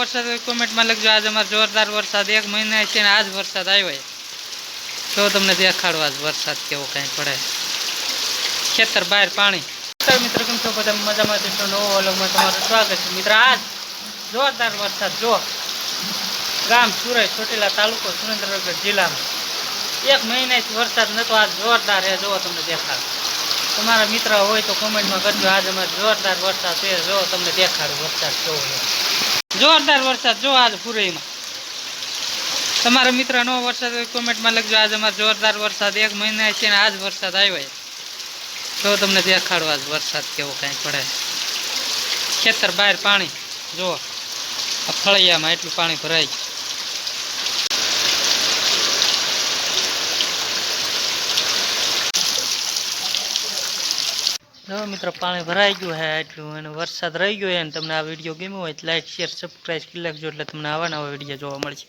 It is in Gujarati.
વરસાદ હોય, કોમેન્ટમાં લખજો. આજ અમારે જોરદાર વરસાદ. એક મહિના છે ને આજ વરસાદ આવ્યો. તો તમને દેખાડવા આજ વરસાદ કેવો કાંઈ પડે. ખેતર બહાર પાણી. મિત્રો, કેમ છો? બધા મજામાં છો? નવો અલગમાં તમારું સ્વાગત છે. મિત્ર, આજ જોરદાર વરસાદ. જો ગામ સુરત, ચોટીલા તાલુકો સુરેન્દ્રનગર જિલ્લામાં. એક મહિનાથી વરસાદ નહોતો આજ જોરદાર હે જોવો તમને દેખાડો. તમારા મિત્ર હોય તો કોમેન્ટમાં કરજો. આજ અમારે જોરદાર વરસાદ છે. જો તમને દેખાડું વરસાદ કેવો છે. જોરદાર વરસાદ જો આજ પુરઈમાં તમારા મિત્ર નો વરસાદ કોમેન્ટમાં લખજો. આજ અમારે જોરદાર વરસાદ. એક મહિના છે ને આજ વરસાદ આવ્યો. તો તમને દેખાડો આજ વરસાદ કેવો કાંઈ પડે. ખેતર બહાર પાણી. જુઓ. આ ફળિયામાં એટલું પાણી ભરાય છે. જો મિત્રો પાણી ભરાઈ ગયું હે એટલું અને વરસાદ રહી ગયો છે અને તમને આ વીડિયો ગમ્યો હોય તો લાઈક શેર સબસ્ક્રાઈબ કરી નાખજો એટલે તમને આવા નવા વીડિયો જોવા મળશે.